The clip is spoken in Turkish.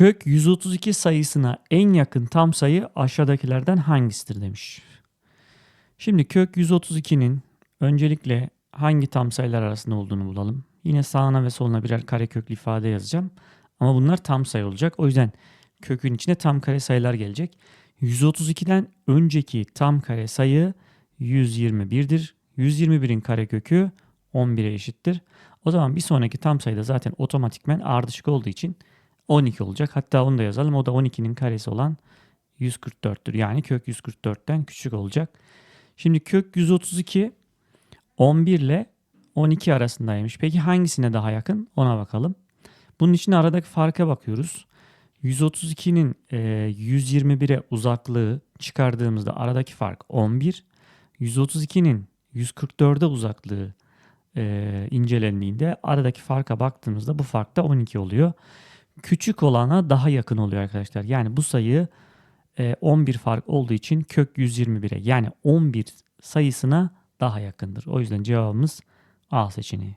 Kök 132 sayısına en yakın tam sayı aşağıdakilerden hangisidir demiş. Şimdi kök 132'nin öncelikle hangi tam sayılar arasında olduğunu bulalım. Yine sağına ve soluna birer kareköklü ifade yazacağım. Ama bunlar tam sayı olacak. O yüzden kökün içine tam kare sayılar gelecek. 132'den önceki tam kare sayı 121'dir. 121'in karekökü 11'e eşittir. O zaman bir sonraki tam sayıda zaten otomatikmen ardışık olduğu için 12 olacak. Hatta onu da yazalım. O da 12'nin karesi olan 144'tür. Yani kök 144'ten küçük olacak. Şimdi kök 132 11 ile 12 arasındaymış. Peki hangisine daha yakın? Ona bakalım. Bunun için aradaki farka bakıyoruz. 132'nin e, 121'e uzaklığı çıkardığımızda aradaki fark 11. 132'nin 144'e uzaklığı e, incelendiğinde aradaki farka baktığımızda bu fark da 12 oluyor. Küçük olana daha yakın oluyor arkadaşlar. Yani bu sayı e, 11 fark olduğu için kök 121'e yani 11 sayısına daha yakındır. O yüzden cevabımız A seçeneği.